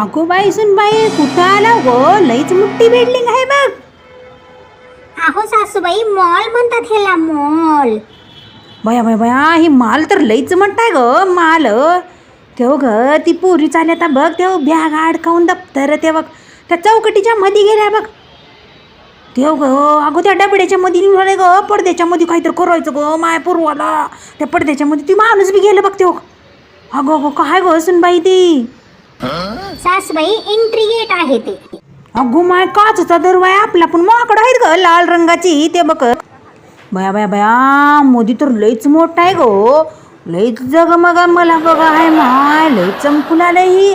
अगो बाई सुन बाई कुठं आला गो? लईच मोठी बिल्डिंग आहे बघ. अहो सासूबाई मॉल म्हणतात ह्याला मॉल. बया बया बया ही माल तर लईच म्हणताय ग माल. तेव ग ती पोरी चालत बघ तेव बॅग अडकावून दप्तर ते बघ त्या चौकटीच्या मध्ये गेल्या बघ. तेव ग अगो त्या डबड्याच्या मध्ये निघाले ग पडद्याच्या मध्ये काहीतरी करायचं ग माय पूर्वाला. त्या पडद्याच्या मध्ये ती माणूस बी गेलं बघ तेव अगो अगो काय ग बाई ती? सासूबाई इंट्रिगेट गेट आहे ते. अगो माय काचचा दरवाय आपला पण माकड आहेत ग लाल रंगाची ते बघ. बया बया बया मोदी तर लईच मोठा आहे गो हो. लईच जगमग मला बघा आहे माय लई चमकून आलं ही.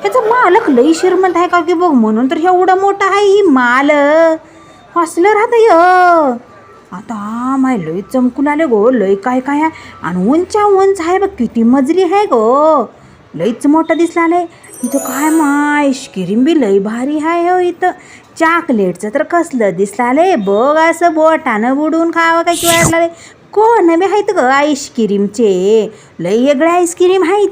ह्याचा मालक लई श्रीमंत आहे का की बघ म्हणून तर एवढा मोठा आहे ही माल हसलं राहत य. आता माय लई चमकून आले गो लई काय काय आहे? आणि उंचा उंच आहे बघ किती मजली आहे गो. लईच मोठं दिसला आलंय इथं काय माय आईस्क्रीम बी लई भारी आहे हो इथं. चॉकलेटचं तर कसलं दिसलाले बघ असं बोटानं बुडून खावं काय किंवा वाटलं कोण बी आहेत ग आईस्क्रीमचे लई वेगळे आईस्क्रीम आहे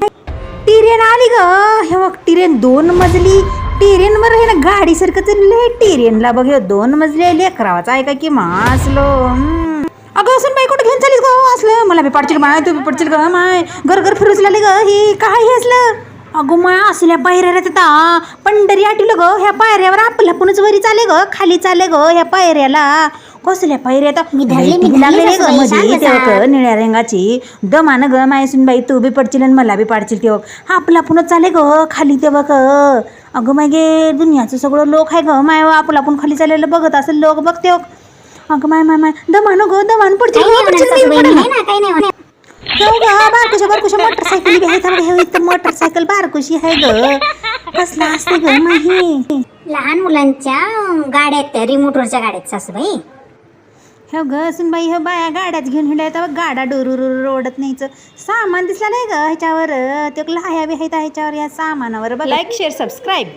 टिरेन आली ग. हे बघ टिरेन दोन मजली. टिरेन बरं हे ना गाडीसारखं लय टिरेनला बघ. हे दोन मजली लेकरावाचा आहे का की मासलो? हम्म. अगं असून बाई कुठं घेऊन चालीस ग? असलं मला बी पडशील माय तू बी पडशील ग माय. घर घर फिरूच लागले ग हे काय हे असलं? अगो माय असल्या पायऱ्या आता पंढरी आठवलं ग ह्या पायऱ्यावर आपल्या पणच वरी चाले ग खाली चाले ग ह्या पायऱ्याला. कसल्या पायऱ्या आता? मी धरली, मी लागलेली ग सासूबाई, शांत तेव्हा बसा. ग निळ्या रंगाची दमान ग मायसून बाई तू बी पडशील आणि मला बी पाडशील तेव्हा आपला पुन्हा चाले ग खाली तेव्हा ग अगं मागे दुनियाचं सगळं लोक आहे ग माय आपला आपण खाली चाललेलं बघत असेल लोक बघते अगं माय माय माय. दमान ग दमान ग बारकुशा बारकुशा मोटरसायकल हे इथं मोटरसायकल बारकुशी आहे ग. कसला असते ग माही? लहान मुलांच्या गाड्या आहेत त्या रिमोटवरच्या गाड्या आहेत सासूबाई. हे ग सुनबाई हे बाया गाड्यात घेऊन हिंडायचा बघ गाडा डोरू ओढत नाहीच सामान दिसला नाही ग ह्याच्यावर ते लाह्या बी ह्याच्यावर या सामानावर बघ. Like share subscribe